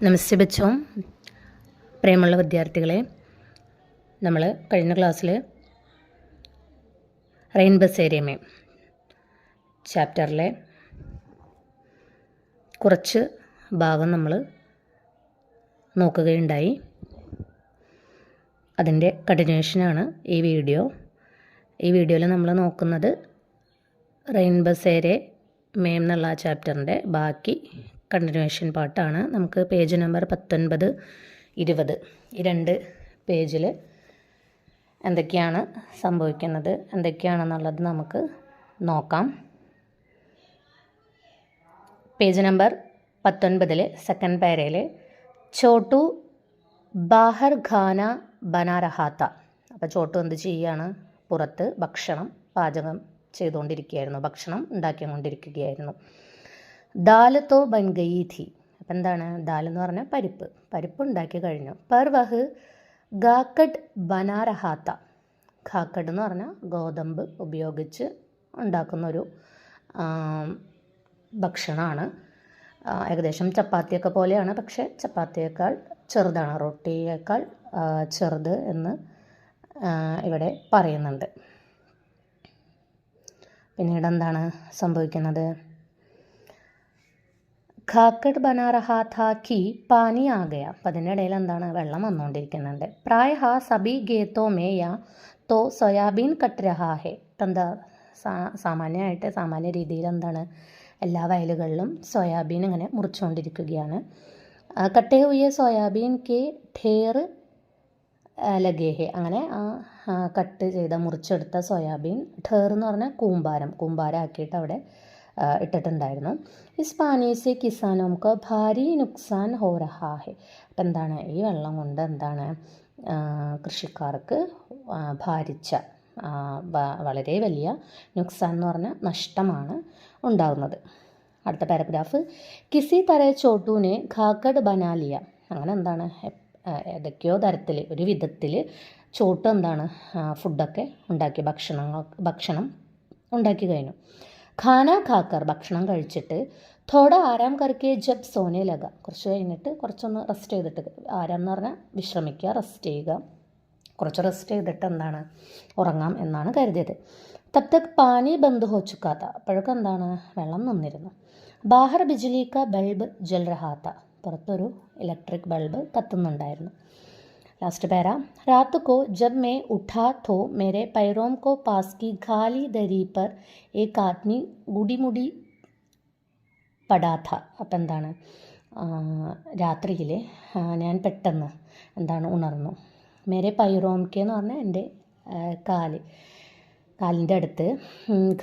നമസ്തേ ബച്ചോ പ്രിയമുള്ള വിദ്യാർത്ഥികളെ നമ്മൾ കഴിഞ്ഞ ക്ലാസ്സിൽ റെയിൻ ബസ് ഏരിയമേ ചാപ്റ്ററിലെ കുറച്ച് ഭാഗം നമ്മൾ നോക്കുകയുണ്ടായി. അതിന്റെ കണ്ടിന്യൂഷനാണ് ഈ വീഡിയോ. ഈ വീഡിയോയിൽ നമ്മൾ നോക്കുന്നത് റെയിൻ ബസ് ഏരിയ മേം എന്നുള്ള ആ ചാപ്റ്ററിന്റെ ബാക്കി കണ്ടിന്യൂഷൻ പാട്ടാണ്. നമുക്ക് പേജ് നമ്പർ പത്തൊൻപത് ഇരുപത്. ഈ രണ്ട് പേജിൽ എന്തൊക്കെയാണ് സംഭവിക്കുന്നത് എന്തൊക്കെയാണെന്നുള്ളത് നമുക്ക് നോക്കാം. പേജ് നമ്പർ പത്തൊൻപതിൽ സെക്കൻഡ് പാരയിൽ ചോട്ടു ബാഹർ ഖാന ബനാരഹാത്ത അപ്പോൾ ചോട്ടു എന്ത് ചെയ്യുകയാണ് പുറത്ത് ഭക്ഷണം പാചകം ചെയ്തുകൊണ്ടിരിക്കുകയായിരുന്നു. ഭക്ഷണം ഉണ്ടാക്കിക്കൊണ്ടിരിക്കുകയായിരുന്നു. ദാൽ തോ ബൻ ഗയി ഥി അപ്പം എന്താണ്? ദാൽ എന്ന് പറഞ്ഞാൽ പരിപ്പ്. പരിപ്പ് ഉണ്ടാക്കി കഴിഞ്ഞു. പർവഹ് വഹ് ഗാക്കഡ് ബനാരഹാത്ത. ഖാക്കഡ് എന്ന് പറഞ്ഞാൽ ഗോതമ്പ് ഉപയോഗിച്ച് ഉണ്ടാക്കുന്നൊരു ഭക്ഷണമാണ്. ഏകദേശം ചപ്പാത്തിയൊക്കെ പോലെയാണ്. പക്ഷേ ചപ്പാത്തിയേക്കാൾ ചെറുതാണ്. റൊട്ടിയേക്കാൾ ചെറുത് എന്ന് ഇവിടെ പറയുന്നുണ്ട്. പിന്നീട് എന്താണ് സംഭവിക്കുന്നത്? ഖാക്കഡ് ബനാ റഹാ ഥാ കി പാനി ആകയ അപ്പം അതിനിടയിൽ എന്താണ് വെള്ളം വന്നുകൊണ്ടിരിക്കുന്നുണ്ട് പ്രായ ഹാ സബി ഗേത്തോ മേയ തോ സോയാബീൻ കട്ട് രഹാ ഹെ എന്താ സാമാന്യമായിട്ട് സാമാന്യ രീതിയിൽ എന്താണ് എല്ലാ വയലുകളിലും സോയാബീൻ ഇങ്ങനെ മുറിച്ചുകൊണ്ടിരിക്കുകയാണ് കട്ടേ ഉയ സോയാബീൻ കെ ഠേർ ലഗേഹെ അങ്ങനെ ആ കട്ട് ചെയ്ത മുറിച്ചെടുത്ത സോയാബീൻ ഠേർ എന്ന് പറഞ്ഞാൽ കൂമ്പാരം. കൂമ്പാരം ആക്കിയിട്ട് അവിടെ ഇട്ടിട്ടുണ്ടായിരുന്നു. ഇസ് പാനി സെ കിസാനോംക്ക് ഭാരി നുക്സാൻ ഹോ ഹെ. അപ്പം എന്താണ് ഈ വെള്ളം കൊണ്ട് എന്താണ് കൃഷിക്കാർക്ക് ഭാരിച്ച വളരെ വലിയ നുക്സാൻ എന്ന് പറഞ്ഞ നഷ്ടമാണ് ഉണ്ടാകുന്നത് അടുത്ത പാരഗ്രാഫ്. കിസി തര ചോട്ടൂനെ ഖാക്കഡ് ബനാലിയ അങ്ങനെ എന്താണ് ഏതൊക്കെയോ തരത്തിൽ ഒരു വിധത്തിൽ ചോട്ട് എന്താണ് ഫുഡൊക്കെ ഉണ്ടാക്കി ഭക്ഷണങ്ങൾ ഭക്ഷണം ഉണ്ടാക്കി കഴിഞ്ഞു. ഖാന ഖാക്കർ ഭക്ഷണം കഴിച്ചിട്ട് തോട ആരാം കറിക്കേ ജബ് സോനെ ലഗ. കുറച്ച് കഴിഞ്ഞിട്ട് കുറച്ചൊന്ന് റെസ്റ്റ് ചെയ്തിട്ട് ആരാം എന്ന് പറഞ്ഞാൽ വിശ്രമിക്കുക റെസ്റ്റ് ചെയ്യുക. കുറച്ച് റെസ്റ്റ് ചെയ്തിട്ട് എന്താണ് ഉറങ്ങാം എന്നാണ് കരുതിയത്. തപ്തക് പാനി ബന്ദ് ഹോ ചുക്കാത്ത അപ്പോഴൊക്കെ എന്താണ് വെള്ളം നിന്നിരുന്നു. ബാഹർ ബിജ്ലി ബൾബ് ജൽ രഹാത്ത പുറത്തൊരു ഇലക്ട്രിക് ബൾബ് കത്തുന്നുണ്ടായിരുന്നു. लास्ट पैरा रात को जब मैं उठा तो मेरे पैरों को पास की खाली दरी पर एक आदमी गुड़ी मुड़ी പടാ ഥ അപ്പം എന്താണ് രാത്രിയിൽ ഞാൻ പെട്ടെന്ന് എന്താണ് ഉണർന്നു മേരെ പൈറോംക്കെ എന്ന് പറഞ്ഞാൽ എൻ്റെ കാല് കാലിൻ്റെ അടുത്ത്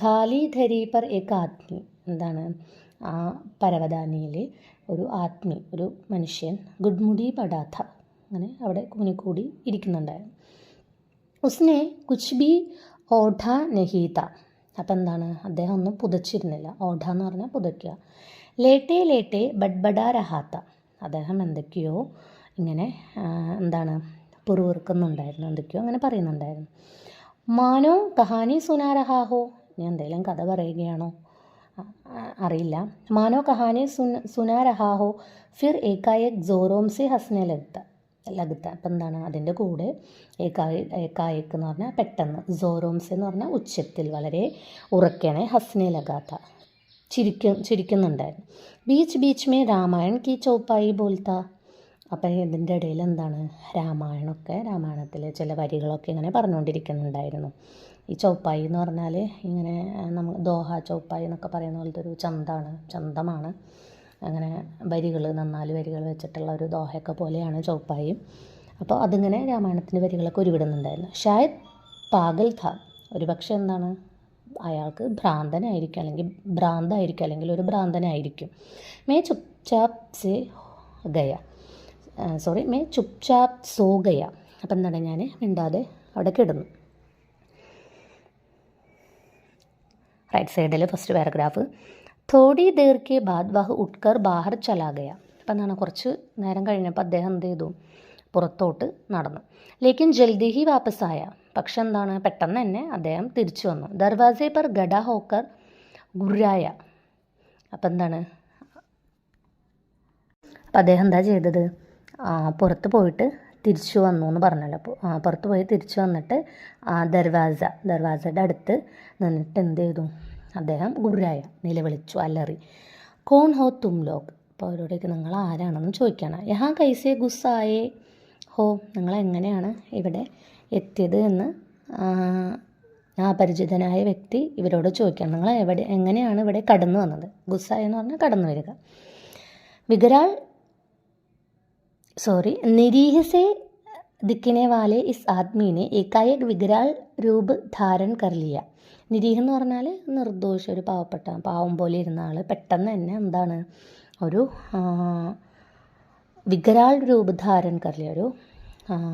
ഖാലി ധരി പർ ഏക്ക് ആത്മി എന്താണ് ആ പരവതാനിയിൽ ഒരു ആത്മി ഒരു മനുഷ്യൻ ഗുഡ്മുടി പടാഥ അങ്ങനെ അവിടെ കൂനിക്കൂടി ഇരിക്കുന്നുണ്ടായിരുന്നു ഉസ്നെ കുച്ച് ബി ഓഢ നഹീത. അപ്പം എന്താണ്? അദ്ദേഹം ഒന്നും പുതച്ചിരുന്നില്ല. ഓഢ എന്ന് പറഞ്ഞാൽ പുതയ്ക്കുക. ലേട്ടേ ലേട്ടേ ബഡ്ബഡ രഹാത്ത. അദ്ദേഹം എന്തൊക്കെയോ ഇങ്ങനെ എന്താണ് പുറവിറുക്കുന്നുണ്ടായിരുന്നു എന്തൊക്കെയോ അങ്ങനെ പറയുന്നുണ്ടായിരുന്നു. മാനോ കഹാനി സുനാരഹാഹോ ഞാൻ എന്തെങ്കിലും കഥ പറയുകയാണോ? അറിയില്ല. മാനോ കഹാനി സുന സുനാരഹാഹോ ഫിർ ഏകായക് ജോറോംസി ഹസ്നെ ലഗ്ത അപ്പം എന്താണ് അതിന്റെ കൂടെ ഏകായ ഏകായക്ക് എന്ന് പറഞ്ഞാൽ പെട്ടെന്ന്. സോറോംസ് എന്ന് പറഞ്ഞാൽ ഉച്ചത്തിൽ വളരെ ഉറക്കണേ ഹസ്നെ ലഗാത്ത ചിരിക്ക ചിരിക്കുന്നുണ്ടായിരുന്നു. ബീച്ച് ബീച്ച് മേ രാമായൺ കി ചോപ്പായി പോലത്ത അപ്പം ഇതിന്റെ ഇടയിൽ എന്താണ് രാമായണമൊക്കെ രാമായണത്തിലെ ചില വരികളൊക്കെ ഇങ്ങനെ പറഞ്ഞുകൊണ്ടിരിക്കുന്നുണ്ടായിരുന്നു. ഈ ചോപ്പായി എന്ന് പറഞ്ഞാൽ ഇങ്ങനെ നമ്മൾ ദോഹ ചോപ്പായി എന്നൊക്കെ പറയുന്ന പോലത്തെ ഒരു ചന്തമാണ് ചന്തമാണ്. അങ്ങനെ വരികൾ നന്നാൽ വരികൾ വെച്ചിട്ടുള്ള ഒരു ദോഹയൊക്കെ പോലെയാണ് ചൗപ്പായി. അപ്പോൾ അതിങ്ങനെ രാമായണത്തിന്റെ വരികളൊക്കെ ഉരുവിടുന്നുണ്ടായിരുന്നു. ഷായദ് പാഗൽ ഥ ഒരു പക്ഷേ എന്താണ് അയാൾക്ക് ഭ്രാന്തനായിരിക്കും അല്ലെങ്കിൽ ഭ്രാന്തായിരിക്കും അല്ലെങ്കിൽ ഒരു ഭ്രാന്തനായിരിക്കും. മേ ചുപ് ചാപ് സേ ഗയ സോറി മേ ചുപ് ചാപ് സോ ഗയ. അപ്പം എന്താണ് ഞാൻ മിണ്ടാതെ അവിടെ കിടന്നു. റൈറ്റ് സൈഡിൽ ഫസ്റ്റ് പാരഗ്രാഫ് തോടി ദേർ കെ ബാദ് ഉട്കർ ബാഹർ ചലാഗയ. അപ്പം എന്താണ് കുറച്ച് നേരം കഴിഞ്ഞപ്പോൾ അദ്ദേഹം എന്ത് ചെയ്തു? പുറത്തോട്ട് നടന്നു. ലേക്കിൻ ജൽദി ഹി വാപ്പസായ പക്ഷെ എന്താണ് പെട്ടെന്ന് തന്നെ അദ്ദേഹം തിരിച്ചു വന്നു. ദർവാസെ പർ ഗഡ ഹോക്കർ ഗുരായ അപ്പം എന്താണ് അപ്പം അദ്ദേഹം എന്താ ചെയ്തത്? പുറത്ത് പോയിട്ട് തിരിച്ചു വന്നു എന്ന് പറഞ്ഞല്ലോ. അപ്പോൾ പുറത്ത് പോയി തിരിച്ചു വന്നിട്ട് ദർവാസ ദർവാസയുടെ അടുത്ത് നിന്നിട്ട് എന്ത് ചെയ്തു? അദ്ദേഹം ഗുരുരായ നിലവിളിച്ചു അല്ലറി കോൺ ഹോ തും ലോക്? അപ്പോൾ അവരോടേക്ക് നിങ്ങൾ ആരാണെന്ന് ചോദിക്കണം. യഹാ കൈസേ ഗുസ്സായേ? ഹോ നിങ്ങൾ എങ്ങനെയാണ് ഇവിടെ എത്തിയത്? എന്ന് ആ പരിചിതനായ വ്യക്തി ഇവരോട് ചോദിക്കണം. നിങ്ങൾ എവിടെ എങ്ങനെയാണ് ഇവിടെ കടന്നു വന്നത്? ഗുസ്സായ എന്ന് പറഞ്ഞാൽ കടന്നു വരിക. വികരാൾ സോറി നിരീഹസേ ദിക്കിനെ വാലെ ഇസ് ആത്മീനെ ഏകായ വികരാൾ രൂപ് ധാരൻ കർലിയ നിരീഹ് എന്ന് പറഞ്ഞാൽ നിർദോഷ ഒരു പാവപ്പെട്ട പാവം പോലെ ഇരുന്ന ആൾ പെട്ടെന്ന് തന്നെ എന്താണ് ഒരു വികരാൾ രൂപധാരൻ കറിയ ഒരു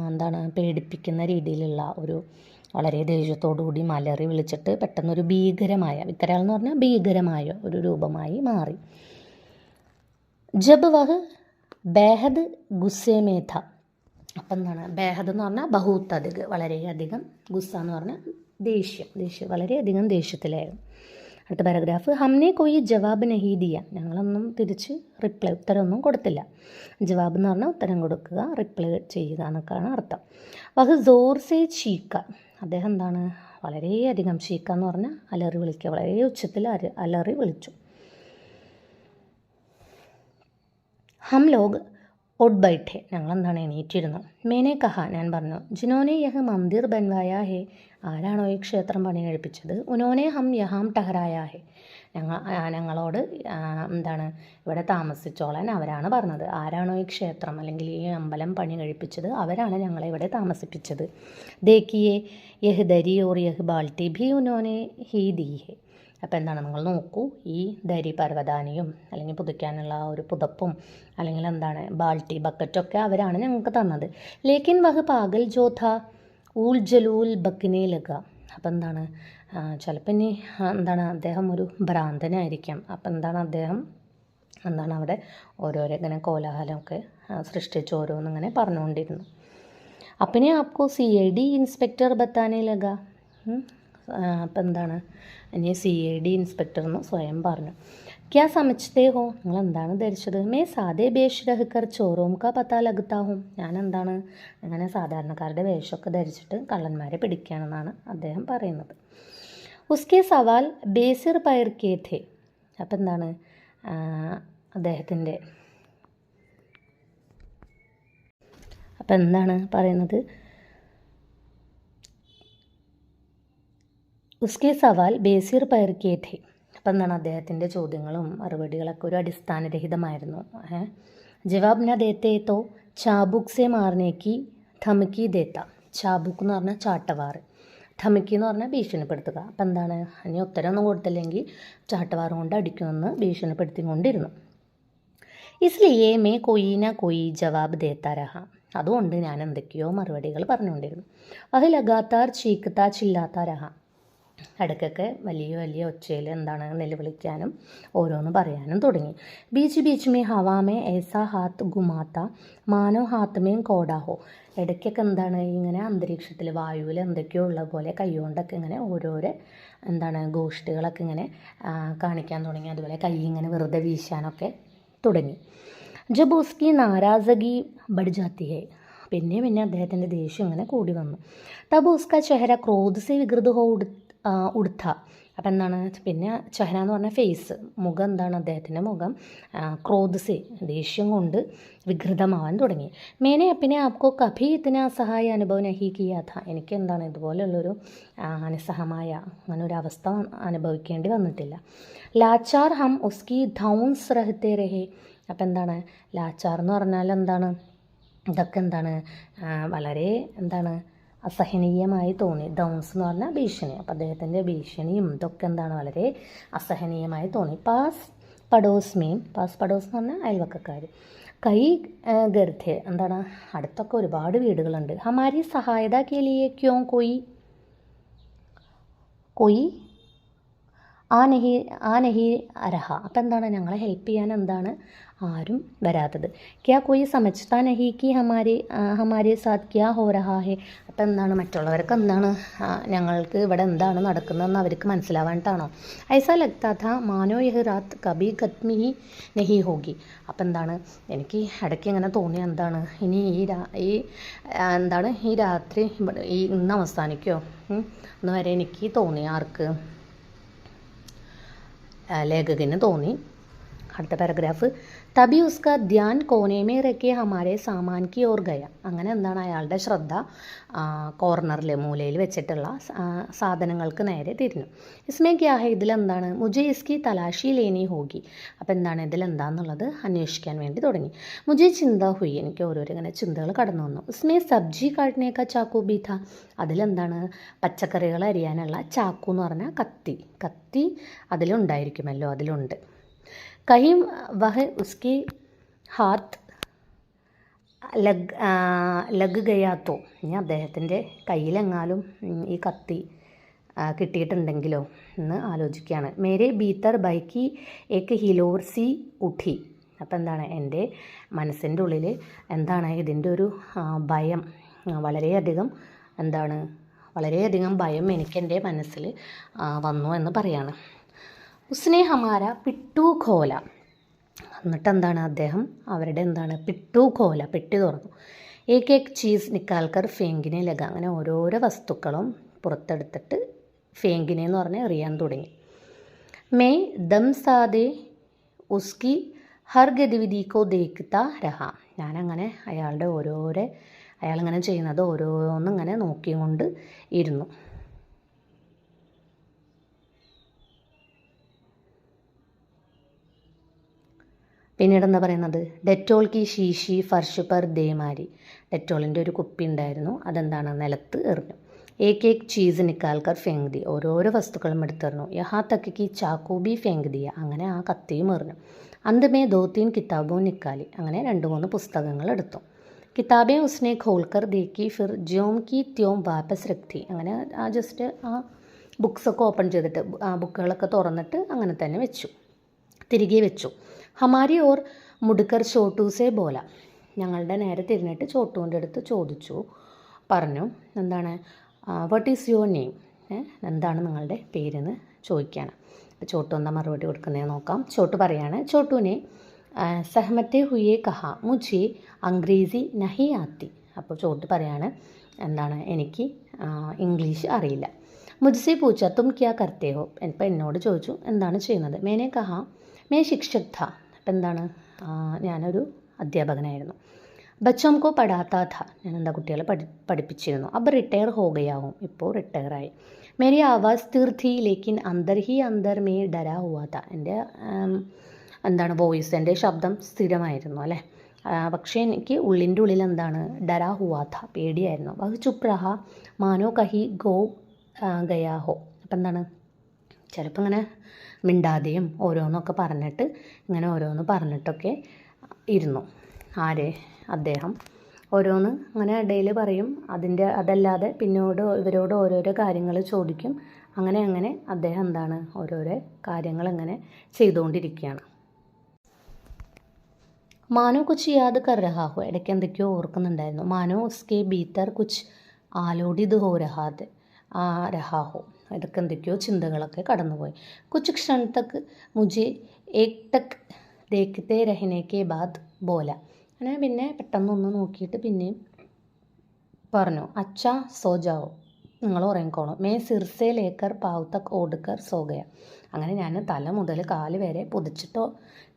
എന്താണ് പേടിപ്പിക്കുന്ന രീതിയിലുള്ള ഒരു വളരെ കൂടി മലറി വിളിച്ചിട്ട് പെട്ടെന്നൊരു ഭീകരമായ വികരാൾ എന്ന് പറഞ്ഞാൽ ഭീകരമായ ഒരു രൂപമായി മാറി. ജബ് വഹ് ബേഹദ് ഗുസ്സേമേധ അപ്പം എന്താണ് ബേഹദ് എന്ന് പറഞ്ഞാൽ ബഹൂത്ത് അധികം വളരെയധികം ഗുസ്സ എന്ന് പറഞ്ഞാൽ ദേഷ്യം ദേഷ്യം വളരെയധികം ദേഷ്യത്തിലായിരുന്നു. അടുത്ത പാരഗ്രാഫ് ഹംനെ കോയി ജവാബ് നഹി ദിയ. ഞങ്ങളൊന്നും തിരിച്ച് റിപ്ലൈ ഉത്തരമൊന്നും കൊടുത്തില്ല. ജവാബ് എന്ന് പറഞ്ഞാൽ ഉത്തരം കൊടുക്കുക റിപ്ലൈ ചെയ്യുക എന്നൊക്കെയാണ് അർത്ഥം. വഹ് സോർ സേ ചീക്ക. അദ്ദേഹം എന്താണ്? വളരെയധികം ചീക്ക എന്ന് പറഞ്ഞാൽ അലറി വിളിക്കുക വളരെ ഉച്ചത്തിൽ അലറി വിളിച്ചു. ഹം ലോഗ് ഒഡ് ബൈഠെ. ഞങ്ങളെന്താണ് എണീറ്റിരുന്നു മേനെ കഹ ഞാൻ പറഞ്ഞു. ജിനോനെ യഹ് മന്ദിർ ബൻവായ ഹേ ആരാണോ ഈ ക്ഷേത്രം പണി കഴിപ്പിച്ചത് ഉനോനെ ഹം യഹാം ടഹറായ ഹേ ഞങ്ങൾ ഞങ്ങളോട് എന്താണ് ഇവിടെ താമസിച്ചോളാൻ അവരാണ് പറഞ്ഞത്. ആരാണോ ഈ ക്ഷേത്രം അല്ലെങ്കിൽ ഈ അമ്പലം പണി കഴിപ്പിച്ചത് അവരാണ് ഞങ്ങളെ ഇവിടെ താമസിപ്പിച്ചത്. ദേക്കിയെ യഹ് ദരി ഓർ യഹ് ബാൾട്ടി ഭി ഉനോനെ ഹീ ദീ ഹേ അപ്പോൾ എന്താണ് നിങ്ങൾ നോക്കൂ ഈ ദരി പർവതാനിയും അല്ലെങ്കിൽ പുതുക്കാനുള്ള ഒരു പുതപ്പും അല്ലെങ്കിൽ എന്താണ് ബാൾട്ടി ബക്കറ്റൊക്കെ അവരാണ് ഞങ്ങൾക്ക് തന്നത്. ലേക്കിൻ വഹ് പാഗൽ ജോഥ ഊൾ ജലൂൽ ബക്കിനെ ലഗ. അപ്പം എന്താണ് ചിലപ്പോൾ ഇനി എന്താണ് അദ്ദേഹം ഒരു ഭ്രാന്തനായിരിക്കാം. അപ്പം എന്താണ് അദ്ദേഹം എന്താണ് അവിടെ ഓരോരോ ഇങ്ങനെ കോലാഹലമൊക്കെ സൃഷ്ടിച്ച് ഓരോന്നിങ്ങനെ പറഞ്ഞുകൊണ്ടിരുന്നു. അപ്പനെ ആപ്കോ സി ഐ ഡി ഇൻസ്പെക്ടർ ബത്താനെ ലഗ. അപ്പം എന്താണ് ഇനി സി ഐ ഡി ഇൻസ്പെക്ടർ എന്ന് സ്വയം പറഞ്ഞു. ക്യാ സമച്ചതേ ഹോ നിങ്ങൾ എന്താണ് ധരിച്ചത്? മേ സാധേ ബേഷ് രഹ്കർ ചോറോം കാ പത്താ ലഗത്താവും ഞാൻ എന്താണ്? അങ്ങനെ സാധാരണക്കാരുടെ വേഷമൊക്കെ ധരിച്ചിട്ട് കള്ളന്മാരെ പിടിക്കുകയാണെന്നാണ് അദ്ദേഹം പറയുന്നത്. ഉസ്കെ സവാൽ ബേസിർ പയർ കേഥേ അപ്പം എന്താണ്? അദ്ദേഹത്തിന്റെ അപ്പം എന്താണ് പറയുന്നത്? ഉസ്കെ സവാൽ ബേസിർ പയർ ഥേ. അപ്പം എന്താണ് അദ്ദേഹത്തിന്റെ ചോദ്യങ്ങളും മറുപടികളൊക്കെ ഒരു അടിസ്ഥാനരഹിതമായിരുന്നു. ഏ? ജവാബ് ന ദേത്തേ തോ ചാബുക് സെ മാർനേക്ക് ധമക്കി ദേത്ത. ചാബുക്ക് എന്ന് പറഞ്ഞാൽ ചാട്ടവാറ് ധമക്കി എന്ന് പറഞ്ഞാൽ ഭീഷണിപ്പെടുത്തുക. അപ്പം എന്താണ്? ഇനി ഉത്തരമൊന്നും കൊടുത്തില്ലെങ്കിൽ ചാട്ടവാറ് കൊണ്ട് അടിക്കുമെന്ന് ഭീഷണിപ്പെടുത്തിക്കൊണ്ടിരുന്നു. ഇസ്ലിയെ മേ കൊയ്ന കൊയ് ജവാബ് ദേത്താരഹ അതുകൊണ്ട് ഞാൻ എന്തൊക്കെയോ മറുപടികൾ പറഞ്ഞുകൊണ്ടിരുന്നു. അത് ലഗാത്താർ ചീക്കത്താ ചില്ലാത്ത രഹ. ഇടയ്ക്കൊക്കെ വലിയ വലിയ ഒച്ചയിൽ എന്താണ് നിലവിളിക്കാനും ഓരോന്ന് പറയാനും തുടങ്ങി. ബീച്ച് ബീച്ച് മേ ഹവാമേ ഏസ ഹാത്ത് ഗുമാത്ത മാനോ ഹാത്തമേയും കോടാഹോ ഇടയ്ക്കൊക്കെ എന്താണ് ഇങ്ങനെ അന്തരീക്ഷത്തിൽ വായുവിൽ എന്തൊക്കെയോ ഉള്ള പോലെ കൈകൊണ്ടൊക്കെ ഇങ്ങനെ ഓരോരോ എന്താണ് ഗോഷ്ഠികളൊക്കെ ഇങ്ങനെ കാണിക്കാൻ തുടങ്ങി. അതുപോലെ കൈ ഇങ്ങനെ വെറുതെ വീശാനൊക്കെ തുടങ്ങി. ജബ് ഉസ്കി നാരാസഗി ബഡ് ജാത്തി ഹേ പിന്നെ പിന്നെ അദ്ദേഹത്തിന്റെ ദേഷ്യം ഇങ്ങനെ കൂടി വന്നു. തബ് ഉസ്ക ചെഹര ക്രോധ് സെ വികൃത് ഹോ ഉട് ആ, ഉടുത്ത. അപ്പം എന്താണ്? പിന്നെ ചഹന എന്ന് പറഞ്ഞാൽ ഫേസ് മുഖം എന്താണ്? അദ്ദേഹത്തിന്റെ മുഖം ക്രോധസി ദേഷ്യം കൊണ്ട് വികൃതമാവാൻ തുടങ്ങി. മേനെ അപ്പിനെ ആപ്കോ കഭി ഇത്തിന സഹായ അനുഭവം നഹി കിയാഥ എനിക്ക് എന്താണ്? ഇതുപോലെയുള്ളൊരു അനിസഹമായ അങ്ങനെ ഒരു അവസ്ഥ അനുഭവിക്കേണ്ടി വന്നിട്ടില്ല. ലാച്ചാർ ഹം ഉസ്കി ധൗൻസ് റഹത്തെ രഹേ. അപ്പം എന്താണ്? ലാച്ചാർ എന്ന് പറഞ്ഞാൽ എന്താണ്? ഇതൊക്കെ എന്താണ്? വളരെ എന്താണ്? അസഹനീയമായി തോന്നി. ഡൗൺസ് എന്ന് പറഞ്ഞാൽ ഭീഷണി. അപ്പം അദ്ദേഹത്തിന്റെ ഭീഷണിയും ഇതൊക്കെ എന്താണ് വളരെ അസഹനീയമായി തോന്നി. പാസ് പഡോസ് മീൻ പാസ് പഡോസ് എന്ന് പറഞ്ഞാൽ അയൽവക്കക്കാർ കൈ ഗർഭ്യ എന്താണ്? അടുത്തൊക്കെ ഒരുപാട് വീടുകളുണ്ട്. ഹമാരി സഹായത കേലിയേക്കോ കൊയ്? കൊയ്? ആ നഹി ആ നഹി അരഹ. അപ്പം എന്താണ്? ഞങ്ങളെ ഹെൽപ്പ് ചെയ്യാൻ എന്താണ്? ആരും വരാത്തത്. ക്യാ കോയി സമജ്താ നഹി കി ഹമാരെ ഹമാരെ സാത്ത് ക്യാ ഹോ രഹാ ഹെ. അപ്പം എന്താണ് മറ്റുള്ളവർക്ക് എന്താണ് ഞങ്ങൾക്ക് ഇവിടെ എന്താണ് നടക്കുന്നതെന്ന് അവർക്ക് മനസ്സിലാവാണ്ടാണോ ഐസ ലക്താഥ മാനോ യഹ് റാത്ത് കബി ഖത്മി നഹി ഹോഗി. അപ്പം എന്താണ് എനിക്ക് ഇടയ്ക്ക് ഇങ്ങനെ തോന്നി എന്താണ് ഇനി ഈ രാ ഈ എന്താണ് ഈ രാത്രി ഈ ഇന്ന് അവസാനിക്കുമോ ഉം, എന്ന് വരെ എനിക്ക് തോന്നി ആർക്ക്? ലേഖകന് തോന്നി. അടുത്ത പാരഗ്രാഫ് തബി ഉസ്ക ധ്യാൻ കോനേമേ റെക്കെ ഹമാരെ സാമാൻ കി ഓർ ഗയ. അങ്ങനെ എന്താണ് അയാളുടെ ശ്രദ്ധ? കോർണറിൽ മൂലയിൽ വെച്ചിട്ടുള്ള സാധനങ്ങൾക്ക് നേരെ തിരിഞ്ഞു. ഇസ്മേ ക്യാഹ ഇതിലെന്താണ് മുജെ ഇസ്കി തലാഷി ലേനി ഹോഗി. അപ്പോൾ എന്താണ് ഇതിലെന്താന്നുള്ളത് അന്വേഷിക്കാൻ വേണ്ടി തുടങ്ങി. മുജെ ചിന്ത ഹുയി. എനിക്ക് ഓരോരോ ഇങ്ങനെ ചിന്തകൾ കടന്നു വന്നു. ഇസ്മേ സബ്ജി കാട്ടിനേക്ക ചാക്കു ബീഥ? അതിലെന്താണ് പച്ചക്കറികൾ അരിയാനുള്ള ചാക്കു എന്ന് പറഞ്ഞാൽ കത്തി. കത്തി അതിലുണ്ടായിരിക്കുമല്ലോ അതിലുണ്ട്. കहीं വഹ ഉസ്കി ഹാത്ത് ലഗ് ലഗ് ഗയാത്തോ ഇനി അദ്ദേഹത്തിന്റെ കയ്യിലെങ്ങാലും ഈ കത്തി കിട്ടിയിട്ടുണ്ടെങ്കിലോ എന്ന് ആലോചിക്കുകയാണ്. മേരെ ബീത്തർ ബൈക്കി ഏക്ക് ഹിലോർസി ഉഠി. അപ്പം എന്താണ് എന്റെ മനസ്സിന്റെ ഉള്ളിൽ എന്താണ് ഇതിന്റെ ഒരു ഭയം? വളരെയധികം എന്താണ്? വളരെയധികം ഭയം എനിക്ക് എന്റെ മനസ്സിൽ വന്നു എന്ന് പറയാണ്. ഉസ്നെ ഹമാര പിട്ടു ഖോല എന്നിട്ട് എന്താണ് അദ്ദേഹം? അവരുടെ എന്താണ്? പിട്ടു ഖോല പെട്ടി തുറന്നു. ഏക്ക് ഏക്ക് ചീസ് നിക്കാൽക്കർ ഫേങ്കിനെ ലഗ അങ്ങനെ ഓരോരോ വസ്തുക്കളും പുറത്തെടുത്തിട്ട് ഫേങ്കിനെ എന്ന് പറഞ്ഞ് എറിയാൻ തുടങ്ങി. മേ ദം സാദെ ഉസ്കി ഹർ ഗതിവിധിക്കോ കോ ദേഖ്ത രഹ. ഞാനങ്ങനെ അയാളുടെ ഓരോരോ അയാളിങ്ങനെ ചെയ്യുന്നത് ഓരോന്നിങ്ങനെ നോക്കിക്കൊണ്ട് ഇരുന്നു. പിന്നീട് എന്താ പറയുന്നത്? ഡെറ്റോൾ കി ഷീഷി ഫർഷ് പർ ദേമാരി. ഡെറ്റോളിന്റെ ഒരു കുപ്പി ഉണ്ടായിരുന്നു. അതെന്താണ്? നിലത്ത് എറിഞ്ഞു. ഏക്ക് ഏക്ക് ചീസ് നിക്കാൽക്കർ ഫെങ്തി. ഓരോരോ വസ്തുക്കളും എടുത്തെറിഞ്ഞു. യഹാ തക്കി ചാക്കൂബി ഫെങ്തിയ. അങ്ങനെ ആ കത്തിയും എറിഞ്ഞു. അന്തമേ ദോത്തീൻ കിതാബും നിക്കാലി. അങ്ങനെ രണ്ട് മൂന്ന് പുസ്തകങ്ങൾ എടുത്തു. കിതാബെ ഉസ്നെ ഖോൽക്കർ ദേക്കി ഫിർ ജ്യോം കി ത്യോം വാപ്പസ് രക്തി. അങ്ങനെ ആ ജസ്റ്റ് ആ ബുക്സൊക്കെ ഓപ്പൺ ചെയ്തിട്ട് ആ ബുക്കുകളൊക്കെ തുറന്നിട്ട് അങ്ങനെ തന്നെ വെച്ചു. തിരികെ വെച്ചു. ഹമാരി ഓർ മുടുക്കർ ചോട്ടൂസേ ബോല. ഞങ്ങളുടെ നേരെ തിരിഞ്ഞിട്ട് ചോട്ടുവിന്റെ അടുത്ത് ചോദിച്ചു. പറഞ്ഞു എന്താണ് വട്ട് ഈസ് യുവർ നെയിം എന്താണ് നിങ്ങളുടെ പേരെന്ന് ചോദിക്കുകയാണ് അപ്പോൾ ചോട്ടു എന്താ മറുപടി കൊടുക്കുന്നതെന്ന് നോക്കാം. ചോട്ടു പറയാണ് ചോട്ടുവിനെ സഹമത്തെ ഹുയെ കഹ മുജി അംഗ്രേസി നഹി ആത്തി. അപ്പോൾ ചോട്ടു പറയാണ് എന്താണ് എനിക്ക് ഇംഗ്ലീഷ് അറിയില്ല. മുജ്സെ പൂച്ച തും ക്യാ കർത്തേഹോ ഇപ്പം എന്നോട് ചോദിച്ചു എന്താണ് ചെയ്യുന്നത്? മേനെ കഹ മേ ശിക്ഷക്ത എന്താണ് ഞാനൊരു അധ്യാപകനായിരുന്നു. ബച്ചോംകോ കോ പഠാത്താ ഥ ഞാൻ എന്താ കുട്ടികളെ പഠി പഠിപ്പിച്ചിരുന്നു. അപ്പോൾ റിട്ടയർ ഹോകയാവും ഇപ്പോൾ റിട്ടയറായി മേരി ആവാസ് തീർത്ഥി ഥി ലേക്കിൻ അന്തർ ഹി അന്തർ മേ ഡരാ ഹുവാത്ത എന്റെ എന്താണ് വോയിസ് എന്റെ ശബ്ദം സ്ഥിരമായിരുന്നു അല്ലേ? പക്ഷേ എനിക്ക് ഉള്ളിന്റെ ഉള്ളിൽ എന്താണ് ഡരാ ഹുവാത്ത പേടിയായിരുന്നു. അത് ചുപ്രഹ മാനോ കഹി ഗോ ഗയാഹോ അപ്പം എന്താണ്? ചിലപ്പോൾ ഇങ്ങനെ മിണ്ടാതെയും ഓരോന്നൊക്കെ പറഞ്ഞിട്ട് ഇങ്ങനെ ഓരോന്ന് പറഞ്ഞിട്ടൊക്കെ ഇരുന്നു. ആരെ? അദ്ദേഹം. ഓരോന്ന് അങ്ങനെ ഇടയിൽ പറയും. അതിന്റെ അതല്ലാതെ പിന്നോട് ഇവരോട് ഓരോരോ കാര്യങ്ങൾ ചോദിക്കും. അങ്ങനെ അങ്ങനെ അദ്ദേഹം എന്താണ് ഓരോരോ കാര്യങ്ങൾ ഇങ്ങനെ ചെയ്തുകൊണ്ടിരിക്കുകയാണ്. മാനോ കുച്ച് യാദ് കർ രഹാഹു ഇടയ്ക്ക് എന്തൊക്കെയോ ഓർക്കുന്നുണ്ടായിരുന്നു. മാനോ ഉസ്കെ ബീത്തർ കുച്ച് ആലോഡിത് ഹോ രഹാദ് ആ രഹാ ഹോ ഇടയ്ക്ക് എന്തൊക്കെയോ ചിന്തകളൊക്കെ കടന്നുപോയി. കുച്ച് ക്ഷൺ തക്ക് മുझे ഏക് തക് ദേഖത്തെ രഹനെ കെ ബാദ് ബോല. അങ്ങനെ പിന്നെ പെട്ടെന്നൊന്ന് നോക്കിയിട്ട് പിന്നെയും പറഞ്ഞു അച്ഛ സോജാവോ നിങ്ങൾ ഉറങ്ങിക്കോണോ മേ സിർസെ ലേക്കർ പാവ് തക് ഓടുക്കർ സോഗയ അങ്ങനെ ഞാൻ തല മുതൽ കാൽ വരെ പുതിച്ചിട്ടോ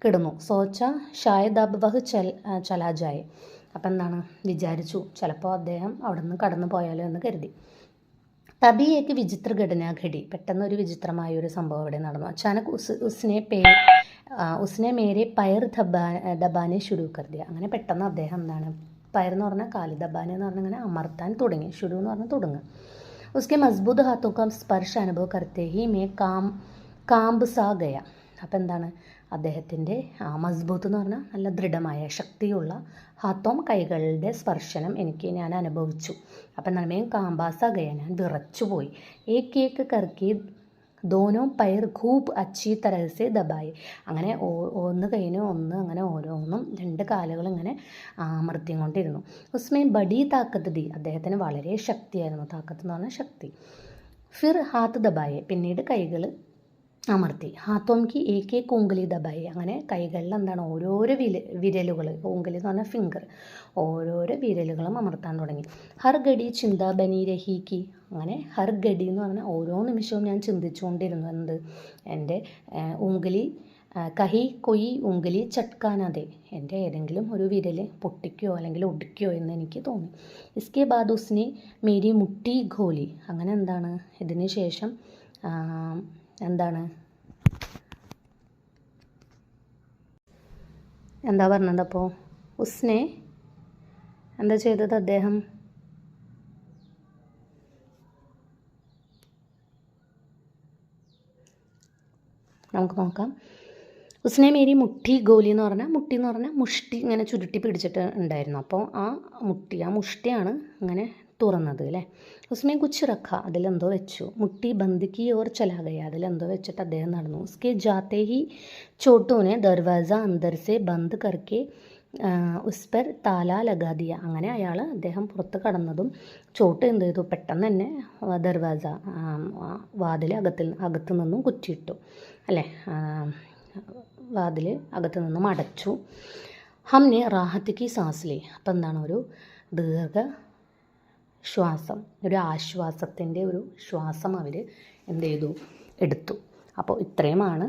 കിടന്നു. സോച്ച ഷായദ് അബ് വഹ് ചൽ ചലാജായി അപ്പം എന്താണ്? വിചാരിച്ചു ചിലപ്പോൾ അദ്ദേഹം അവിടെ നിന്ന് കടന്നു പോയാലോ എന്ന് കരുതി. തബി ഏക്ക് വിചിത്ര ഘടനാഘടി പെട്ടെന്ന് ഒരു വിചിത്രമായ ഒരു സംഭവം അവിടെ നടന്നു. അച്ചാനക് ഉസ് ഉസ്നെ പേ ഉസ്നെ മേരെ പയർ ദബാ ദബാനെ ശുരു കരുതിയ. അങ്ങനെ പെട്ടെന്ന് അദ്ദേഹം എന്താണ് പയർ എന്ന് പറഞ്ഞാൽ കാലി ദബാനെ എന്ന് പറഞ്ഞാൽ അങ്ങനെ അമർത്താൻ തുടങ്ങി. ശുരു എന്ന് പറഞ്ഞാൽ തുടങ്ങുക ഉസ്കെ मजबूत हाथों का അനുഭവ കർത്തേ ഹി മേ കാം കാമ്പ് സാ ഗയ. അപ്പം എന്താണ് അദ്ദേഹത്തിന്റെ മസ്ബൂത്ത് എന്ന് പറഞ്ഞാൽ നല്ല ദൃഢമായ ശക്തിയുള്ള ഹാത്തോം കൈകളുടെ സ്പർശനം എനിക്ക് ഞാൻ അനുഭവിച്ചു. അപ്പം നമ്മയും കാമ്പാസാകയ ഞാൻ വിറച്ചു ഈ കേക്ക് കറക്കി ദോനോ പയർ ഖൂബ് അച്ചി തരസെ ദബായി. അങ്ങനെ ഒന്ന് കഴിഞ്ഞ് ഒന്ന് അങ്ങനെ ഓരോന്നും രണ്ട് കാലുകൾ ഇങ്ങനെ അമർത്തിയും കൊണ്ടിരുന്നു. ഉസ്മേ ബഡി താക്കത്ത് ദി. അദ്ദേഹത്തിന് വളരെ ശക്തിയായിരുന്നു. താക്കത്ത് എന്ന് പറഞ്ഞാൽ ശക്തി. ഫിർ ഹാത്ത് ദബായെ. പിന്നീട് കൈകൾ അമർത്തി. ഹാത്തോംക്ക് ഏകെ കുങ്കലി ദബായി അങ്ങനെ കൈകളിൽ എന്താണ് ഓരോരോ വില വിരലുകൾ. കുങ്കലി എന്ന് പറഞ്ഞാൽ ഫിംഗർ ഓരോരോ വിരലുകളും അമർത്താൻ തുടങ്ങി. ഹർ ഗഡി ചിന്ത ബനി രഹിക്ക് അങ്ങനെ ഹർ ഗഡി എന്ന് പറഞ്ഞാൽ ഓരോ നിമിഷവും ഞാൻ ചിന്തിച്ചുകൊണ്ടിരുന്നു എന്ത് എന്റെ ഉങ്കലി കഹി കൊയ് ഉംഗലി ചട്കാനാതെ. എന്റെ ഏതെങ്കിലും ഒരു വിരൽ പൊട്ടിക്കോ അല്ലെങ്കിൽ ഒടിക്കോ എന്ന് എനിക്ക് തോന്നി. ഇസ്കെ ബാദ് ഉസ്നെ മേരി മുട്ടി ഖോലി അങ്ങനെ എന്താണ്? ഇതിന് ശേഷം എന്താണ്? എന്താ പറഞ്ഞത് അപ്പോൾ ഉസ്നെ എന്താ ചെയ്തത് അദ്ദേഹം? നമുക്ക് നോക്കാം. ഉസ്നെ മേരി മുട്ടി ഗോലി എന്ന് പറഞ്ഞാൽ മുട്ടി എന്ന് പറഞ്ഞാൽ മുഷ്ടി ഇങ്ങനെ ചുരുട്ടി പിടിച്ചിട്ട് ഉണ്ടായിരുന്നു. അപ്പോൾ ആ മുട്ടി ആ മുഷ്ടിയാണ് ഇങ്ങനെ തുറന്നത് അല്ലേ ഉസ്മേ കുച്ച് റഖ അതിലെന്തോ വെച്ചു. മുട്ടി ബന്ധിക്കി ഓർ ചലാകയ അതിലെന്തോ വെച്ചിട്ട് അദ്ദേഹം നടന്നു. ഉസ്കെ ജാത്തെ ഹി ചോട്ടൂനെ ദർവാസ അന്തർ സെ ബന്ദ് കർക്കെ ഉസ്പെർ താലാ ലഗാദിയ അങ്ങനെ അയാൾ അദ്ദേഹം പുറത്ത് കടന്നതും ചോട്ട് എന്ത് ചെയ്തു? പെട്ടെന്ന് തന്നെ ദർവാസ വാതിൽ അകത്തിൽ അകത്തു നിന്നും കുറ്റിയിട്ടു. അല്ലേ? വാതിൽ അകത്തു നിന്നും അടച്ചു. ഹംനെ റാഹത്തിക്ക് സാസ്ലി. അപ്പം എന്താണ് ഒരു ദീർഘ ശ്വാസം ഒരു ആശ്വാസത്തിന്റെ ഒരു ശ്വാസം അവർ എന്ത് ചെയ്തു? എടുത്തു. അപ്പോൾ ഇത്രയുമാണ്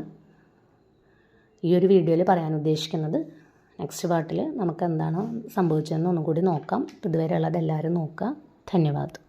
ഈ ഒരു വീഡിയോയിൽ പറയാൻ ഉദ്ദേശിക്കുന്നത്. നെക്സ്റ്റ് പാർട്ടിൽ നമുക്ക് എന്താണ് സംഭവിച്ചതെന്ന് ഒന്നും കൂടി നോക്കാം. ഇതുവരെയുള്ളത് എല്ലാവരും നോക്കുക. ധന്യവാദം.